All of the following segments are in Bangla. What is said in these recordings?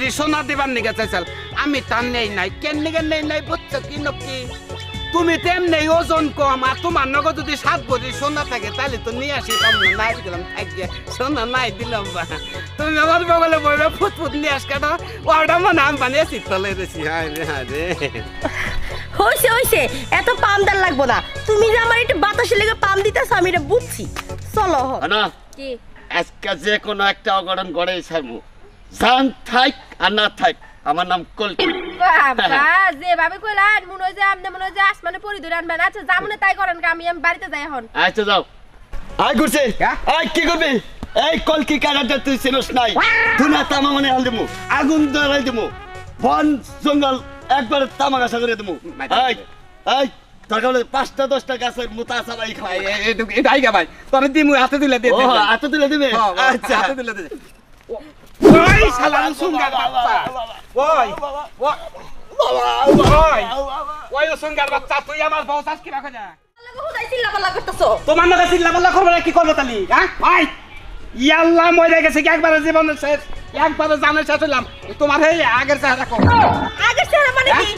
ভরি সোনা দিবার নিগে চাইছাল আমি তার নেই নাই কেন নিগে নেই নাই বুঝছ কি নকি তুমি তেমনি ওজন কম আর তোমার নগদ যদি সাত বজি সোনা থাকে তাহলে তো নিয়ে আসি কম না নাই দিলাম থাকবে সোনা নাই দিলাম বা। তুমি আমার বগলে বইবে ফুটফুট নিয়ে আস কেন ওটা মনে আমি বানিয়েছি তলে রেছি হায় রে হায় রে। হইছে হইছে এত পাম দার লাগবো না। তুমি যে আমার একটু বাতাসে লেগে পাম দিতেছ আমি এটা বুঝছি। চলো। না কি? আজকে যে কোনো একটা অঘটন করে ছাড়বো। জান থাক আর না থাক আমার নাম কল্পি বাবা যেভাবে কইলাম মনে হয় যে আপনি মনে হয় যে আসমানে পরি ধরে আনবেন আচ্ছা যা মনে তাই করেন আমি আমি বাড়িতে যাই এখন আচ্ছা যাও আয় ঘুরছে হ্যাঁ? আয় কি করবি এই কলকি কানাটা তুই চিনস নাই ধুনা তামা মানে হাল দিমু আগুন ধরাই দিমু বন জঙ্গল একবার তামা গাছা করে দিমু আয় আয় দরকার পাঁচটা দশটা গাছের মুতা চালাই খাই এটা আইগা ভাই তোর দিমু হাতে তুলে দিয়ে হাতে তুলে দিবে আচ্ছা হাতে তুলে দে ওই শালা সুঙ্গার বাচ্চা। ওই ওই ওই ওই সুঙ্গার বাচ্চা তুই আমার বউ চাস কি রাখা যা হুদাই চিল্লাপাল্লা করতেছো তোমার নাকি চিল্লা পাল্লা করবে না কি করবে তালি হ্যাঁ? ভাই ইয়াল্লাহ মরে গেছে কি একবারে জীবনের শেষ একবারে জানের শেষ হইলাম। তোমার এই আগের চেহারা কো আগের চেহারা মানে কি?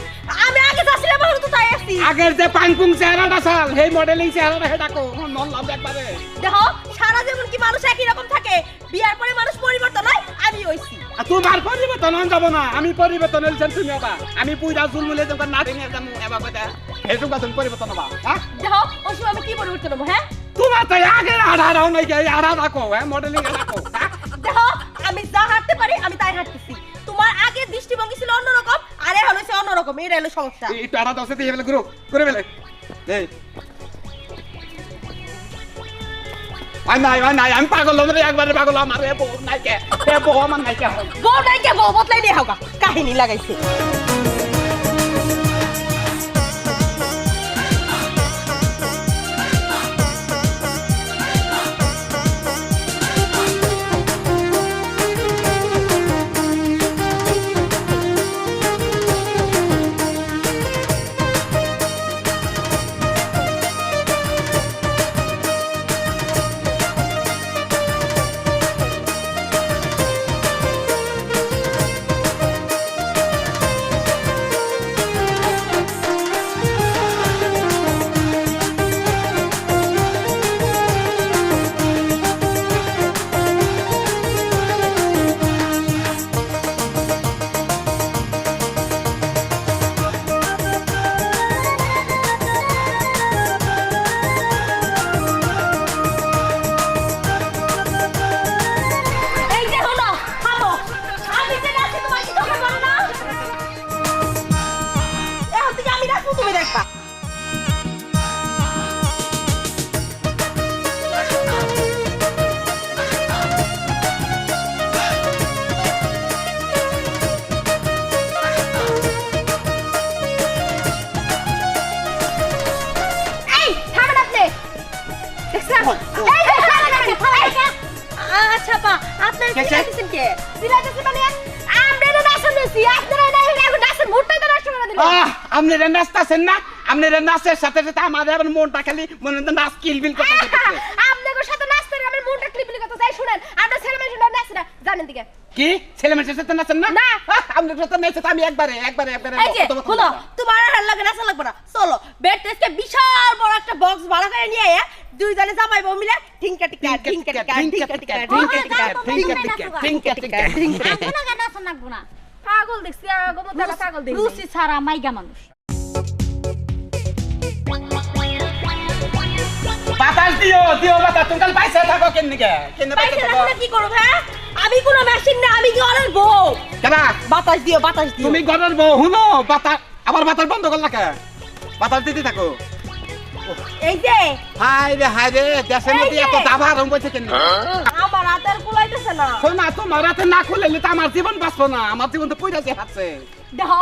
আমি যাচ্ছিলাম এখন তো তাই আছি আগের যে পাংপুং চেহারাটা চাল সেই মডেলিং চেহারাটা সেটা কো নল্লাম একবারে দেখো সারা জীবন কি মানুষ একই রকম থাকে বিয়ার পরে মানুষ পরিবর্তন হয় আমি হইছি আর তোমার পরিবর্তন হন যাব না। আমি পরিবর্তন হইছেন তুমি আমি পুইরা যখন নাটিং এর যাব এবার কথা পরিবর্তন হবা হ্যাঁ দেখো আমি কি পরিবর্তন হব হ্যাঁ তোমার তো আগে আধা রাও নাই গে আধা রাখো হ্যাঁ মডেলিং রাখো দেখো আমি যা হাঁটতে পারি আমি তাই হাঁটতেছি। তোমার আগে দৃষ্টিভঙ্গি ছিল অন্যরকম আর হলো সে অন্যরকম এটা হলো সমস্যা। একটু আধা দশে দিয়ে ফেলে গুরু করে ফেলে। এই। আই নাই আই নাই আমি পাগল হলাম রে একবারে পাগল আমার বউ নাই কে বউ আমার নাই কে। বউ নাই কে বউ বদলাই নিয়ে হোক কাহিনী লাগাইছে। থামেন। আচ্ছা পা আপনার কি কে? কে দিলাইতেছি মানে? আমরা তো নাচন আপনারা না এখন নাচেন মুডটাই তো নষ্ট করে দিলেন আহ আপনি রে নাচতেছেন না? আপনি রে নাচের সাথে সাথে আমাদের আবার মনটা খালি মনে হয় নাচ কিলবিল করতে আপনাদের সাথে নাচতে আমার মুডটা ক্লিপলি কথা চাই শুনেন আমরা ছেলে মেয়ে শুনে নাচি না জানেন দিকে। কি? ছেলে মেয়ের সাথে নাচেন না? না। আপনার সাথে নাচে আমি একবারে একবারে একবারে এই যে বলব। তোমার আর লাগে নাচা লাগবে না। চলো বেড টেস্টে বিশাল বড় একটা বক্স ভাড়া করে নিয়ে আয়া দুইজনে জামাই বউ মিলে ঠিংকা টিকা ঠিংকা টিকা ঠিংকা টিকা ঠিংকা টিকা ঠিংকা টিকা, ঠিংকা টিকা, ঠিংকা টিকা। না কেন আসা নাকবো না পাগল দেখছি পাগল দেখছি। রুচি ছাড়া মাইগা মানুষ। বাতাস দিও দিও বাতাস। তুমি কাল পাইছে থাকো কেন নিকে কেন পাইছে পাইছে থাকো কি করব হ্যাঁ? আমি কোনো মেশিন না আমি বউ? কেনা? বাতাস দিও বাতাস দিও। তুমি ঘরের বউ হুনো? বাতাস আবার বাতাস বন্ধ করলা কে? বাতাস দিতে থাকো। এই যে। হাই রে হাই রে দেশের মধ্যে এত দাবা রং বইছে কেন? আমার হাতের কুলাইতেছে না। শোন না তোমার রাতে না খুলে তো আমার জীবন বাঁচবো না। আমার জীবন তো পয়সা হাতছে দেখো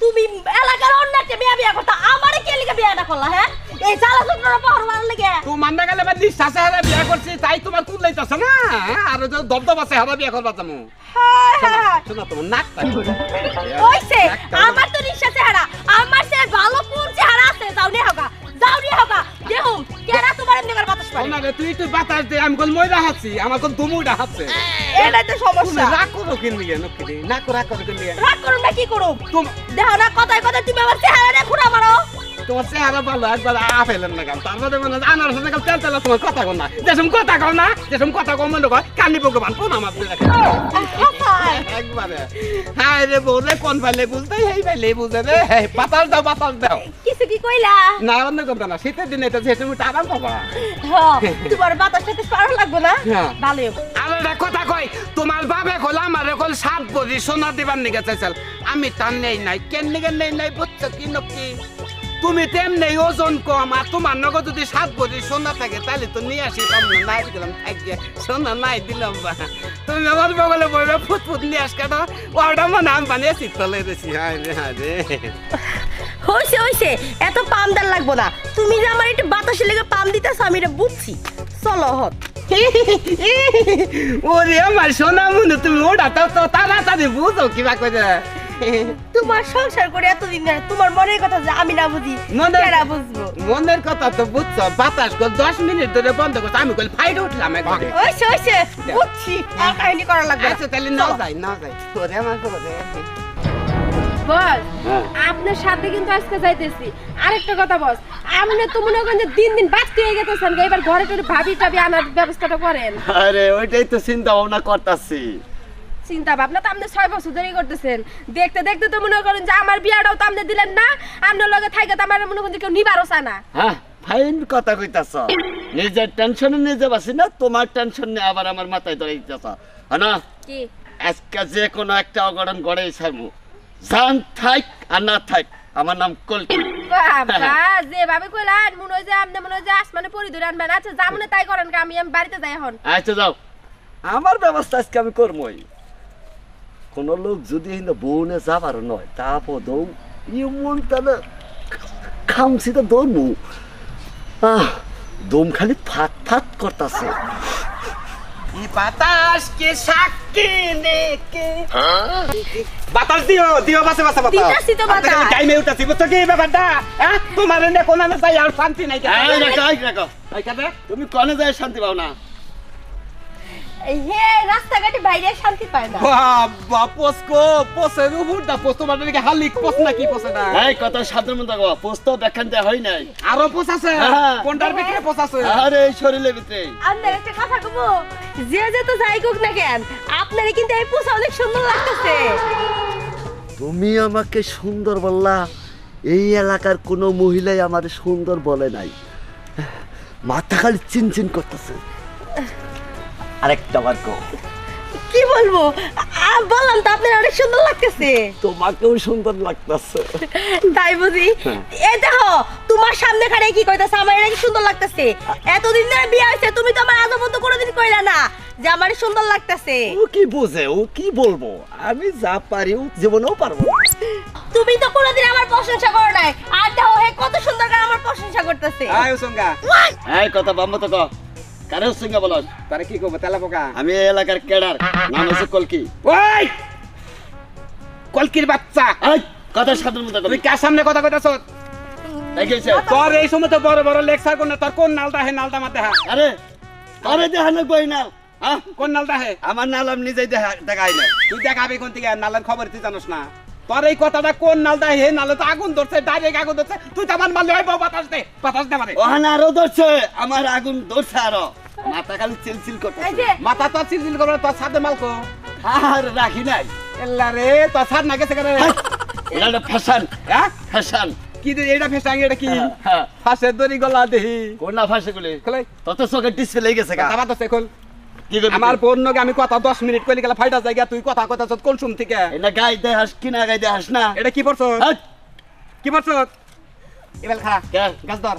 তুমি এলাকার অন্য একটা বিয়া বিয়া করতা। আমারে কে লিখে বিয়াটা করলা হ্যাঁ? এই চালা সুন্দর পাহাড় মারার লেগে। তুই মানতে গেলে বা নিঃশ্বাসে হারা বিয়া করছি তাই তোমার তুল লাইতেছে না? আর যে দবদব আছে হারা বিয়া করবা তুমি হায় হায় হায়। শোনা তোমার নাকটা ওইছে আমার তো নিঃশ্বাস চেহারা আমার সে ভালো কোন চেহারা আছে? যাও নে হোগা যাও নি কেরা তোমার করে বাতাস পারে রে তুই তুই বাতাস দে আমি কল ময়রা হাসছি আমার কল হাসছে এটাই তো তুমি সমস্যা রাগ করো কিন নকি না করা করো কিন লিগে রাগ করুন না কি করুম? তুম দেখো না কথায় কথায় তুমি আমার চেহারা খুঁড়া মারো। তোমার চেহারা ভালো একবার আপেলেন না কাম তার মধ্যে মানে তেল তেল তোমার কথা কর না। যেসম কথা কর না যেসম কথা কর মনে কর কান্দি ভগবান কোন আমার একবারে। হ্যাঁ রে বলে কোন বুঝতে? বুঝে রে। দাও বাতাস দাও। কিছু কি কইলা? না অন্য কথা না। শীতের দিনে তো সে তুমি আরাম পাবা। হ্যাঁ, তোমার বাতাস সাথে পারো লাগবে না। ভালোই আরে রে কথা কই? তোমার বাবে কল আমার কল সাত বড়ি সোনা দিবার নিগে চাইছাল আমি তার নেই নাই। কেন নিগে নেই নাই? বুঝছ কি নকি তুমি তেমনি ওজন কম আর তোমার নগদ যদি সাত বড়ি সোনা থাকে তাহলে তো নিয়ে আসি। পাম না নাই দিলাম থাকিয়ে সোনা নাই দিলাম বা। তুমি আমার বগলে বইবে ফুট ফুট নিয়ে আস কেন? ওটা মানে আমি বানিয়েছি তলে রেছি হায় রে হায় রে। হইছে হইছে। এত পাম দার লাগবো না। তুমি যে আমার একটু বাতাসের লেগে পাম দিতেছো আমি এটা বুঝছি। চলো হত ওরে আমার সোনা মনে তুমি ওটা তো তো তাড়াতাড়ি বুঝো কিবা করে তোমার সংসার করে এতদিন ধরে তোমার মনের কথা যে আমি না বুঝি কেরা বুঝব? মনের কথা তো বুঝছ বাতাস কল দশ মিনিট ধরে বন্ধ করছ আমি কল ফাইট উঠলাম একবারে হইছে হইছে বুঝছি আর কাহিনী করা লাগবে আচ্ছা তাহলে না যাই না যাই। ওরে আমার বস হ্যাঁ। আপনার সাথে কিন্তু আজকে যাইতেছি। আরেকটা কথা বস আপনি তো মনে করেন যে দিন দিন হয়ে গেতেছেন এবার ঘরে করে ভাবি টাবি আনার ব্যবস্থাটা করেন। আরে ওইটাই তো চিন্তা ভাবনা করতাছি। চিন্তা ভাবনা তো আপনি ছয় বছর ধরেই করতেছেন। দেখতে দেখতে তো মনে করেন যে আমার বিয়াটাও তো আপনি দিলেন না আপনার লগে থাকে তো আমার মনে করেন কেউ নিবারও চায় না। হ্যাঁ ফাইন কথা কইতাছ। নিজের টেনশনে নিজে বাসি না তোমার টেনশন নিয়ে আবার আমার মাথায় ধরে দিতেছ। না? কি? আজকে যে কোনো একটা অঘটন গড়ে ছাড়বো। জান থাক আর না থাক আমার নাম কলকি। বাবা যেভাবে কইলেন মনে হয় যে আপনি মনে হয় যে আসমানে পরি ধরে আনবেন। আচ্ছা যা মনে তাই করেন আমি বাড়িতে যাই এখন। আচ্ছা যাও। আমার ব্যবস্থা আজকে আমি করবই কোন লোক যদি বউনে যাবার নয় তারপর ইমন তাহলে খামছি তো দৌড়মু আহ দম খালি ফাট ফাট করতাছে। বাতাস কে সাক্ষী নেকে? বাতাস দিও দিও বাসে বাসে বাতাস। দিতাছি তো বাতাস। টাইমে উঠাছি বুঝছ কি ব্যাপারটা? হ্যাঁ তোমার এনে কোন না যাই আর শান্তি নাই এই রাখো, এই রাখো। তুমি কনে যায় শান্তি পাও না। হে রাস্তাঘাটে বাইরে শান্তি পায় না। বাবা পোসকো পোসের উপর দা পোস তোমার নাকি হালিক পোস নাকি পোসে না? এই কথা সাধারণ মতো গো পোস্ত দেখান দেয়া হয় নাই। আরও পোস আছে? হ্যাঁ। কোনটার ভিতরে পোস আছে? আরে এই শরীরের ভিতরে। আপনার একটা কথা কব যে যে তো যাই কোক না কেন আপনার কিন্তু এই অনেক সুন্দর লাগতেছে। তুমি আমাকে সুন্দর বললা এই এলাকার কোনো মহিলাই আমার সুন্দর বলে নাই। মাথা খালি চিনচিন করতেছে। আরেকটা বার কো কি বলব? বললাম তো আপনার অনেক সুন্দর লাগতেছে। তোমাকেও সুন্দর লাগতেছে। তাই বুঝি? এই দেখো তোমার সামনে খানে কি কইতাছে আমার এটা সুন্দর লাগতেছে? এতদিন ধরে বিয়ে হয়েছে তুমি তো আমার আজও পর্যন্ত কোনোদিন কইলা না যে আমার সুন্দর লাগতেছে। ও কি বোঝে? ও কি বলব? আমি যা পারি ও জীবনেও পারব তুমি তো কোনোদিন আমার প্রশংসা করো নাই। আর দেখো হে কত সুন্দর করে আমার প্রশংসা করতেছে। আয় সঙ্গা। এই কথা বাম্মা তো কো সঙ্গে তারে কি করব তেলা পোকা? আমি এলাকার কেডার নাম হচ্ছে কলকি। ওই! কলকির বাচ্চা! এই কথা সাধারণ মতো কার সামনে কথা কইতাছ? দেখেছে তোর এই সময় তো বড় বড় লেকচার কোন তোর কোন নালটা হে নালটা মাতে হা আরে আরে দেখানো কই না হ্যাঁ কোন নালটা হে আমার নাম আমি নিজেই দেখা দেখাই না তুই দেখাবি কোন থেকে? নালের খবর তুই জানোস না। তোর এই কথাটা কোন নালটা হে নালে তো আগুন ধরছে ডাইরেক্ট আগুন ধরছে। তুই তো আমার মারলে হয় বাতাস দে বাতাস দে মানে আরও ধরছে আমার আগুন ধরছে আরও। মাথা খালি চিলচিল করতেছে। মাথা তো চিলচিল করে তোর সাথে মালকো আর রাখি নাই। এল্লা রে তোর সাথ না গেছে কেন এটা ফ্যাশন হ্যাঁ? ফ্যাশন। কি এটা ফেসাং এটা কি? হ্যাঁ ফাঁসের দড়ি গলা দেহি। কোন না ফাঁসে গুলি? তত চোখে ডিসপ্লে গেছে গা। কথা বাতাসে খোল কি করবি আমার পণ্যকে আমি কথা দশ মিনিট কইলে গেলে ফাইটা জায়গা তুই কথা কথা কোন শুন থেকে? এটা গাই দেহাস কিনা গাই দেহাস না। এটা কি পড়ছো? কি পড়ছো? এবার খারাপ গাছ ধর।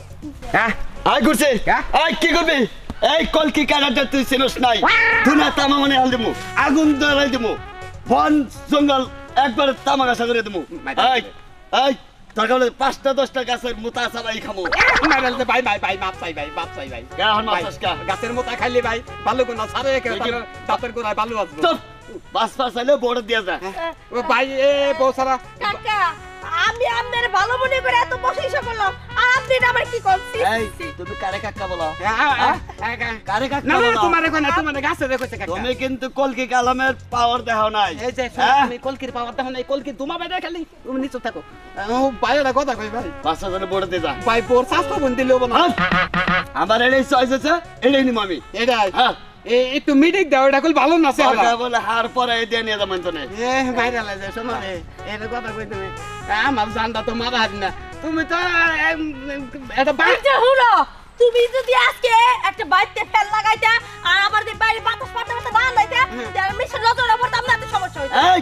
হ্যাঁ? আয় ঘুরছে। হ্যাঁ? আয় কি করবি? এই কলকি কানাটা তুই চিনস নাই? দুনা তামা মানে হাল দিমু আগুন ধরাই দিমু বন জঙ্গল একবার তামা গাছা করে দিমু। এই এই দরকার হলে পাঁচটা দশটা গাছের মুতা চালাই খামু। মাইরাল দে ভাই ভাই ভাই মাপ চাই ভাই মাপ চাই ভাই। গা হন ভাই, মাছাস কা গাছের মোটা খাইলে ভাই ভালো কোন সারে দাঁতের গোড়ায় ভালো আসব। চুপ! বাস পাস আইলে বড় দিয়া যা। ও ভাই এ বউ সারা কাকা আমি আপনার ভালো মনে করে এত প্রশংসা করলাম। আর আপনি আমার কি করছি এই তুমি কারে কাকা বলো? হ্যাঁ? কারে কাকা না না বলো? তোমার এখন তোমার গাছে দেখছে কাকা তুমি কিন্তু কলকি কালামের পাওয়ার দেখাও নাই। এই যে হ্যাঁ? আমি কলকির পাওয়ার দেখো নাই কলকি তোমার বাইরে খালি। তুমি নিচে থাকো। ও বাইরে কথা কই ভাই? পাঁচশো করে বড় দে যা। ভাই বোর স্বাস্থ্য বন দিলেও বলো হ্যাঁ? আমার এটাই চয়েস আছে এটাই নিম আমি। হ্যাঁ? একটু মিটিং দাও এটা কল ভালো না সে বলে হার পরে দিয়ে নিয়ে যাবেন তো নেই এ বাইরে লাগে শোনো রে এটা কথা কই তুমি? আমার জানটা তো মারা হারি না। তুমি তো এটা আচ্ছা হলো তুমি যদি আজকে একটা বাড়িতে ফেল লাগাইতা আর আমার যে বাইরে বাতাস পাতা পাতা না লাইতা তাহলে আমি নজর না এত সমস্যা হইতো। এই!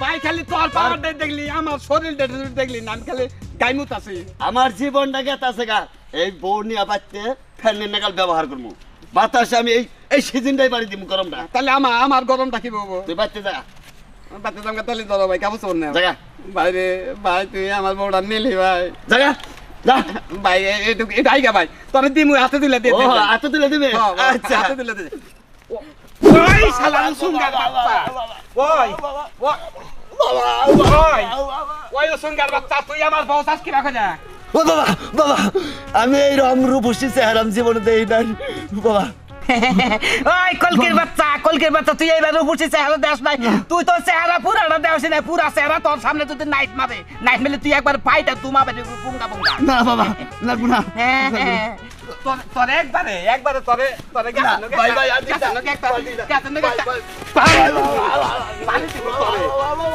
ভাই খালি তোর পাওয়ার দেখলি আমার শরীরটা দেখলি না আমি খালি গাইমুত আছি। আমার জীবনটা গেত আছে গা এই বউ নিয়ে বাচ্চা ফ্যানের নাগাল ব্যবহার করব বাতাসে আমি এই এই সিজনটাই বাড়ি দিব গরমটা তাহলে আমার আমার গরমটা কি বলব তুই বাচ্চা যা। বাচ্চা জামকা তাহলে ধরো ভাই কেমন শোন না? জায়গা বাইরে ভাই তুই আমার বউটা নিলি ভাই। জায়গা ভাই এটুকু এটা আইগা ভাই। তোর দিমু হাতে দিলে দিয়ে হাতে তুলে দিবে? আচ্ছা। হাতে দিলে দে। ওই শালা সুঙ্গার বাচ্চা। ওই ওই ওই সুঙ্গার বাচ্চা তুই আমার বউ চাস কি রাখা যায় ও বাবা বাবা আমি এই রম রূপসী চেহারাম জীবনে দেই নাই। বাবা। ওই কলকের বাচ্চা কলকের বাচ্চা তুই এইবার উপরছি চেহারা দেশ নাই। তুই তো চেহারা পুরাটা দেওয়াস না পুরা চেহারা তোর সামনে তুই নাইট মারে। নাইট মেলে তুই একবার পাইটা তুমা বেরে পুঙ্গা পুঙ্গা। না বাবা লাগবো না। হ্যাঁ হ্যাঁ। তোর তোর একবারে একবারে তোরে তোরে ভাই,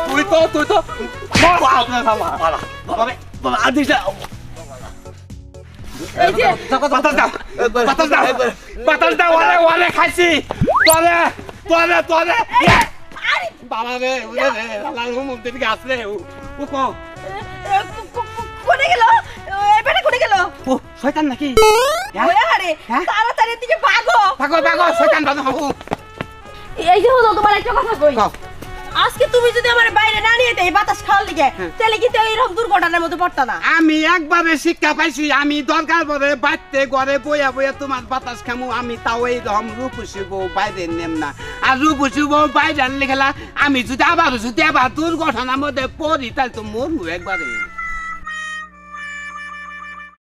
তুই তো তুই তো বাবা যে বাতাস দাও বাতাস দাও বাতাস দাও ওরে ওরে খাইছি। তোরে তোরে তোরে বাবা রে ওরে রে লাল মুখ দিকে গাছ রে ও ও কো। এ, কো- কো- কো- কোনে গেল? এই কোনে গেল? ও শয়তান নাকি? আরে? তাড়াতাড়ি দিকে ভাগো। ভাগো ভাগো শয়তান ভাগো। এই যে হলো তোমার একটা কথা কই। কও। আজকে তুমি যদি আমার বাইরে না নিয়ে এই বাতাস খাওয়ার লিগে তাহলে কিন্তু এইরকম দুর্ঘটনার মধ্যে পড়তো না। আমি একবারে শিক্ষা পাইছি আমি দরকার পরে বাড়তে ঘরে বইয়া বইয়া তোমার বাতাস খামু আমি তাও এই রকম রূপসী বউ বাইরে নেম না। আর রূপসী বউ বাইরে আনলে খেলা আমি যদি আবার যদি আবার দুর্ঘটনার মধ্যে পড়ি তাহলে তো মরু একবারে।